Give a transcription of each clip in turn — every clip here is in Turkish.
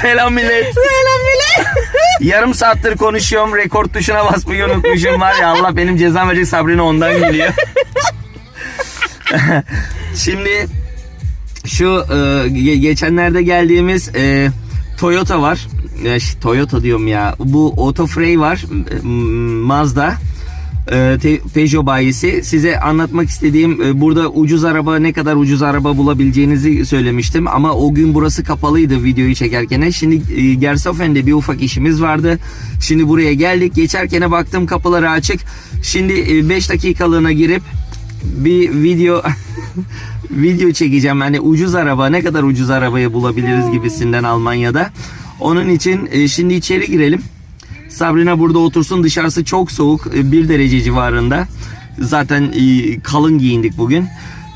Selam millet. Selam millet. Yarım saattir konuşuyorum. Rekord tuşuna basmayı unutmuşum var ya Allah benim cezam verecek Sabrina ondan geliyor. Şimdi şu e, ge- geçenlerde geldiğimiz e, Toyota var. E, Toyota diyorum ya. Bu Autofrey var. e, Mazda. E, Peugeot bayisi. Size anlatmak istediğim e, burada ucuz araba ne kadar ucuz araba bulabileceğinizi söylemiştim ama o gün burası kapalıydı videoyu çekerken. Şimdi e, Gersofen'de bir ufak işimiz vardı. Şimdi buraya geldik. Geçerken baktım kapıları açık. Şimdi 5 dakikalığına girip bir video video çekeceğim. Hani ucuz araba ne kadar ucuz arabayı bulabiliriz gibisinden Almanya'da. Onun için e, şimdi içeri girelim. Sabrina burada otursun. Dışarısı çok soğuk. 1 derece civarında. Zaten e, kalın giyindik bugün.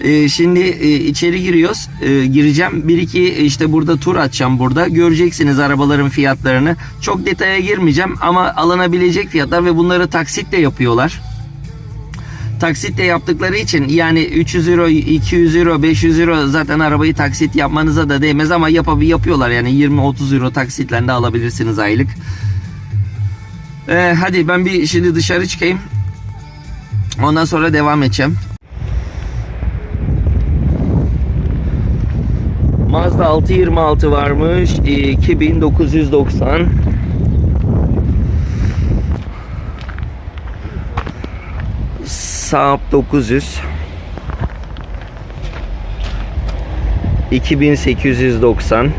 E, Şimdi e, içeri giriyoruz. E, Gireceğim. Bir iki e, işte burada tur atacağım burada. Göreceksiniz arabaların fiyatlarını. Çok detaya girmeyeceğim ama alınabilecek fiyatlar ve bunları taksitle yapıyorlar taksitle yaptıkları için yani 300 euro, 200 euro, 500 euro zaten arabayı taksit yapmanıza da değmez ama yapab yapıyorlar yani 20-30 euro taksitle de alabilirsiniz aylık. Ee, hadi ben bir şimdi dışarı çıkayım. Ondan sonra devam edeceğim. Mazda 626 varmış. 2990. Saab 900 2890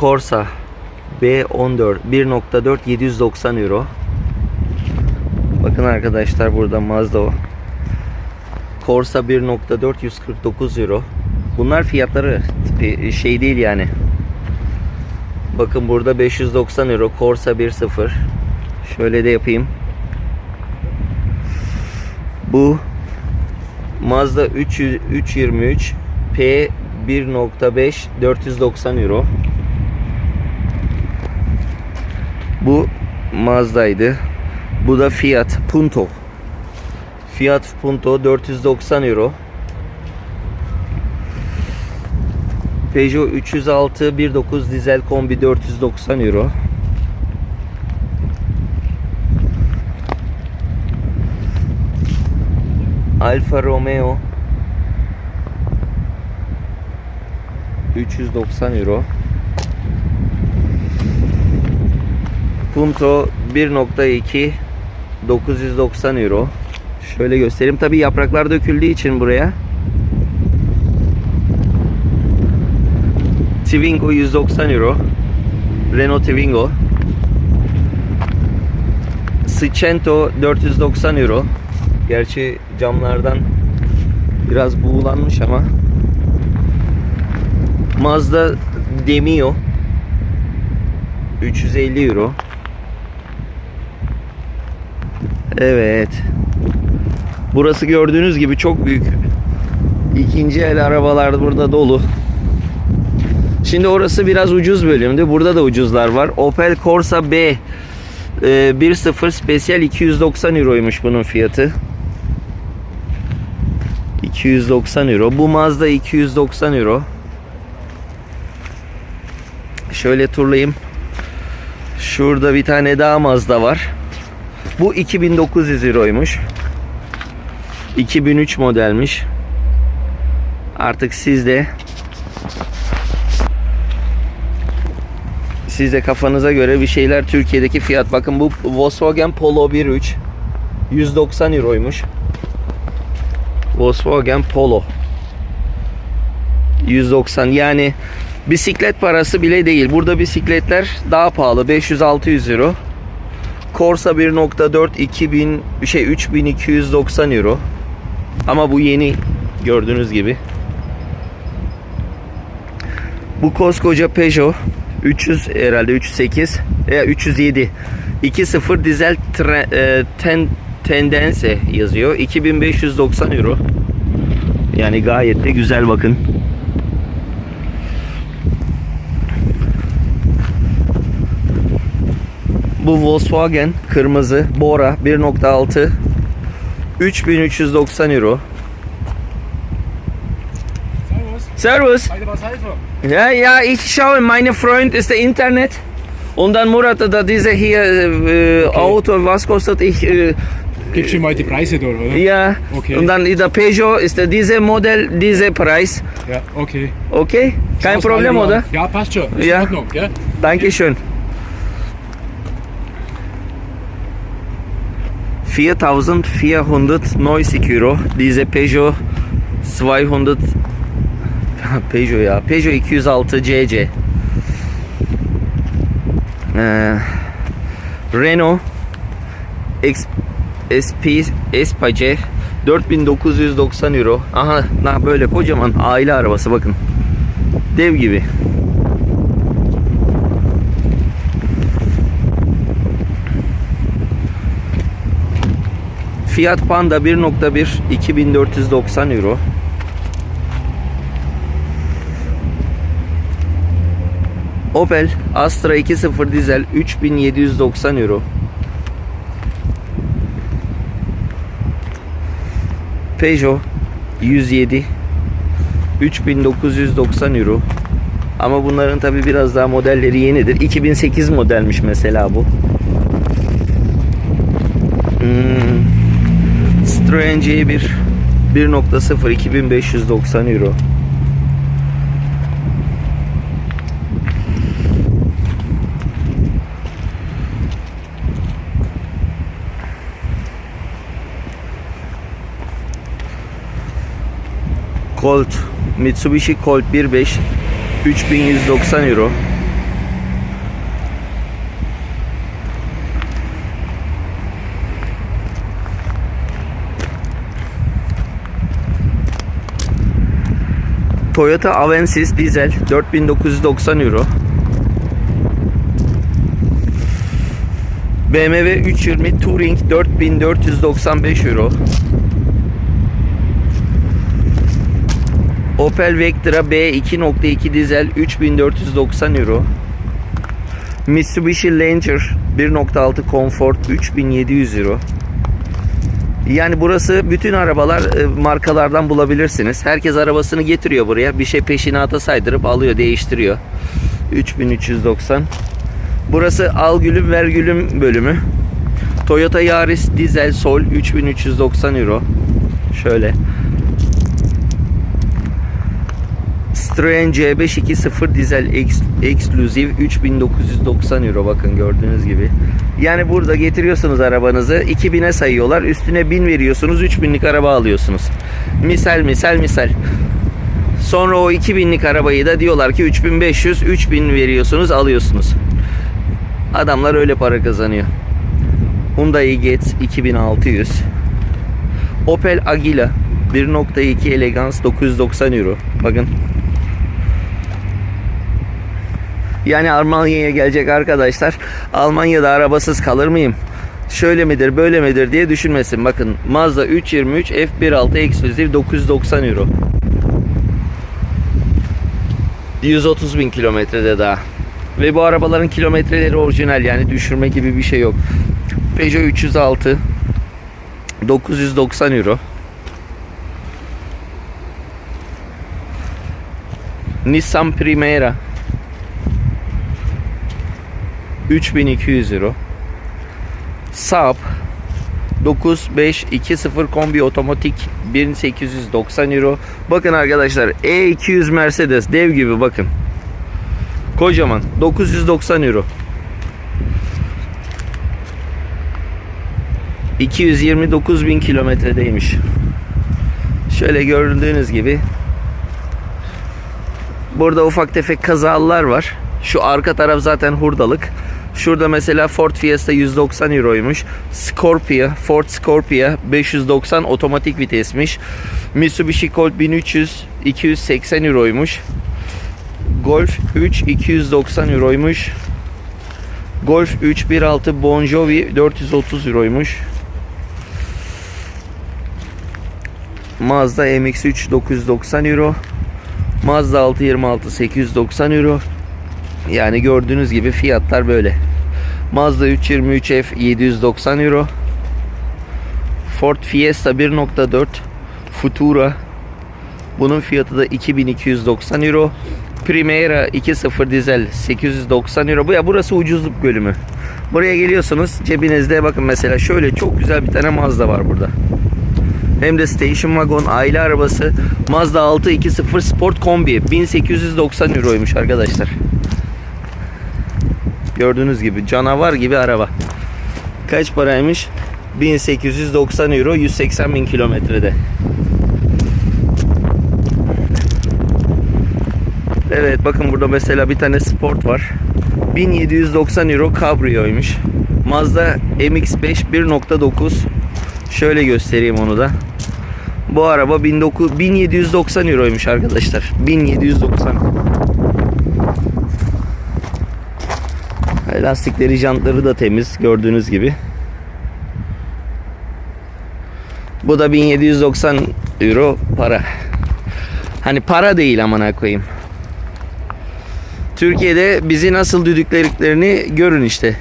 Corsa B14 1.4 790 euro Bakın arkadaşlar burada Mazda o Corsa 1.4 149 euro. Bunlar fiyatları tipi şey değil yani. Bakın burada 590 euro Corsa 1.0. Şöyle de yapayım. Bu Mazda 300 323 P 1.5 490 euro. Bu Mazda'ydı. Bu da Fiat Punto. Fiat Punto 490 euro. Peugeot 306 1.9 dizel kombi 490 euro. Alfa Romeo 390 euro. Punto 1.2 990 euro. Şöyle göstereyim. Tabi yapraklar döküldüğü için buraya. Twingo 190 euro. Renault Twingo. Scento 490 euro. Gerçi camlardan biraz buğulanmış ama. Mazda Demio 350 euro. Evet. Burası gördüğünüz gibi çok büyük. İkinci el arabalar burada dolu. Şimdi orası biraz ucuz bölümdü. Burada da ucuzlar var. Opel Corsa B e, 1.0 Special 290 euroymuş bunun fiyatı. 290 euro. Bu Mazda 290 euro. Şöyle turlayayım. Şurada bir tane daha Mazda var. Bu 2900 euroymuş. 2003 modelmiş. Artık siz de siz de kafanıza göre bir şeyler Türkiye'deki fiyat. Bakın bu Volkswagen Polo 1.3 190 euroymuş. Volkswagen Polo 190 yani bisiklet parası bile değil. Burada bisikletler daha pahalı 500-600 euro. Corsa 1.4 2000 şey 3290 euro. Ama bu yeni gördüğünüz gibi. Bu koskoca Peugeot 300 herhalde 308 veya 307 2.0 dizel tre, e, ten, tendense yazıyor. 2590 euro. Yani gayet de güzel bakın. Bu Volkswagen kırmızı Bora 1.6 3390 euro. Servus. Servus. Ja, ja, ich schaue, meine Freund ist der Internet. Und dann Murat, da diese hier äh, Auto, was kostet ich? Äh, Gibst du mal die Preise durch, oder? ja, Okay. und dann der Peugeot ist der, diese Modell, dieser Preis. Ja, okay. Okay? Kein Problem, oder? Ja, passt schon. Ist Ja. in Ordnung, gell? Dankeschön. 4490 Euro. Diese Peugeot 200 Peugeot ya. Peugeot 206 CC. Ee, Renault X, SP Espace 4990 euro. Aha na böyle kocaman aile arabası bakın. Dev gibi. Fiat Panda 1.1 2490 euro. Opel Astra 2.0 dizel 3790 euro. Peugeot 107 3990 euro. Ama bunların tabi biraz daha modelleri yenidir. 2008 modelmiş mesela bu. Citroen C1 1.0 2590 euro. Colt Mitsubishi Colt 1.5 3190 euro. Toyota Avensis dizel 4990 euro. BMW 320 Touring 4495 euro. Opel Vectra B 2.2 dizel 3490 euro. Mitsubishi Lancer 1.6 Comfort 3700 euro. Yani burası bütün arabalar e, markalardan bulabilirsiniz. Herkes arabasını getiriyor buraya. Bir şey peşinata saydırıp alıyor, değiştiriyor. 3390. Burası al gülüm ver gülüm bölümü. Toyota Yaris dizel sol 3390 euro. Şöyle. Citroen C5 2.0 dizel ex, ekskluziv 3990 euro bakın gördüğünüz gibi. Yani burada getiriyorsunuz arabanızı 2000'e sayıyorlar üstüne 1000 veriyorsunuz 3000'lik araba alıyorsunuz. Misal misal misal. Sonra o 2000'lik arabayı da diyorlar ki 3500 3000 veriyorsunuz alıyorsunuz. Adamlar öyle para kazanıyor. Hyundai Getz 2600. Opel Agila 1.2 Elegance 990 euro. Bakın Yani Almanya'ya gelecek arkadaşlar Almanya'da arabasız kalır mıyım? Şöyle midir böyle midir diye düşünmesin. Bakın Mazda 323 F1.6 ekskluzif 990 euro. 130 bin kilometrede daha. Ve bu arabaların kilometreleri orijinal yani düşürme gibi bir şey yok. Peugeot 306 990 euro. Nissan Primera 3200 euro. Saab 9520 kombi otomatik 1890 euro. Bakın arkadaşlar E200 Mercedes dev gibi bakın. Kocaman 990 euro. 229 bin kilometredeymiş. Şöyle gördüğünüz gibi Burada ufak tefek kazalılar var. Şu arka taraf zaten hurdalık. Şurada mesela Ford Fiesta 190 euroymuş. Scorpio, Ford Scorpio 590 otomatik vitesmiş. Mitsubishi Colt 1300 280 euroymuş. Golf 3 290 euroymuş. Golf 3 1.6 Bon Jovi 430 euroymuş. Mazda MX-3 990 euro. Mazda 626 890 euro. Yani gördüğünüz gibi fiyatlar böyle. Mazda 323F 790 euro. Ford Fiesta 1.4 Futura. Bunun fiyatı da 2290 euro. Primera 2.0 dizel 890 euro. Bu ya burası ucuzluk bölümü. Buraya geliyorsunuz cebinizde bakın mesela şöyle çok güzel bir tane Mazda var burada. Hem de station wagon aile arabası Mazda 6 2.0 Sport Kombi 1890 euroymuş arkadaşlar. Gördüğünüz gibi canavar gibi araba. Kaç paraymış? 1890 euro 180 bin kilometrede. Evet bakın burada mesela bir tane sport var. 1790 euro kabriyoymuş. Mazda MX-5 1.9 Şöyle göstereyim onu da. Bu araba 19 1790 euroymuş arkadaşlar. 1790. Lastikleri, jantları da temiz gördüğünüz gibi. Bu da 1790 euro para. Hani para değil amına koyayım. Türkiye'de bizi nasıl düdüklediklerini görün işte.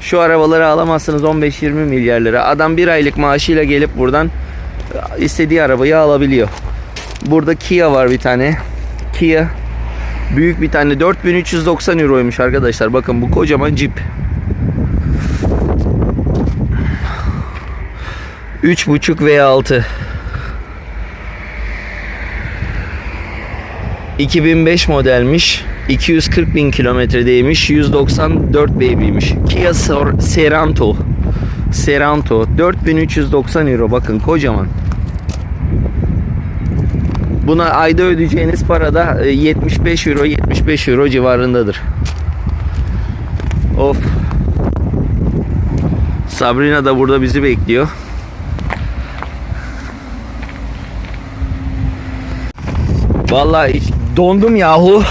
Şu arabaları alamazsınız 15-20 milyar lira. Adam bir aylık maaşıyla gelip buradan istediği arabayı alabiliyor. Burada Kia var bir tane. Kia büyük bir tane 4390 euroymuş arkadaşlar. Bakın bu kocaman Jeep. 3.5 V6 2005 modelmiş. 240 bin kilometredeymiş. 194 baby'miş. Kia Sor- Seranto. Seranto. 4390 euro. Bakın kocaman. Buna ayda ödeyeceğiniz para da e, 75 euro 75 euro civarındadır. Of. Sabrina da burada bizi bekliyor. Vallahi dondum yahu.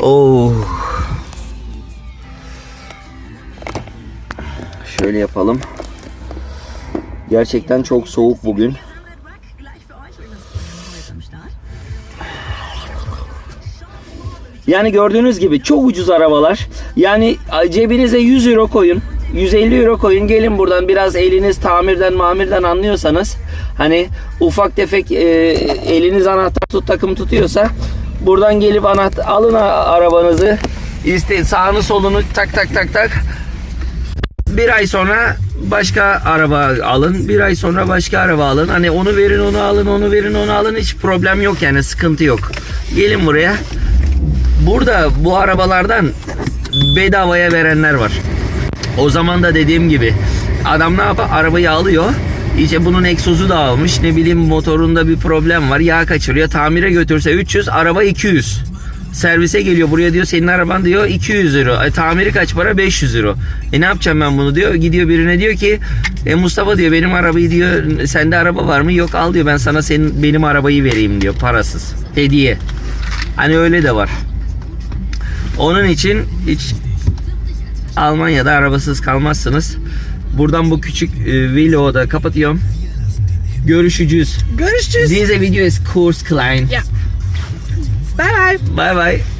Oh. Şöyle yapalım. Gerçekten çok soğuk bugün. Yani gördüğünüz gibi çok ucuz arabalar. Yani cebinize 100 euro koyun. 150 euro koyun gelin buradan biraz eliniz tamirden mamirden anlıyorsanız hani ufak tefek e, eliniz anahtar tut takım tutuyorsa buradan gelip anahtar alın arabanızı iste sağını solunu tak tak tak tak bir ay sonra başka araba alın. Bir ay sonra başka araba alın. Hani onu verin onu alın onu verin onu alın. Hiç problem yok yani sıkıntı yok. Gelin buraya. Burada bu arabalardan bedavaya verenler var. O zaman da dediğim gibi adam ne yapar? Arabayı alıyor. İşte bunun egzozu da almış. Ne bileyim motorunda bir problem var. Yağ kaçırıyor. Tamire götürse 300, araba 200. Servise geliyor buraya diyor senin araban diyor 200 euro. E, tamiri kaç para? 500 euro. E ne yapacağım ben bunu diyor. Gidiyor birine diyor ki e, Mustafa diyor benim arabayı diyor sende araba var mı? Yok al diyor ben sana senin benim arabayı vereyim diyor parasız. Hediye. Hani öyle de var. Onun için hiç Almanya'da arabasız kalmazsınız. Buradan bu küçük e, vlogu da kapatıyorum. Görüşeceğiz. Görüşürüz. Diese Video ist kurz klein. Ja. Bye bye. Bye bye.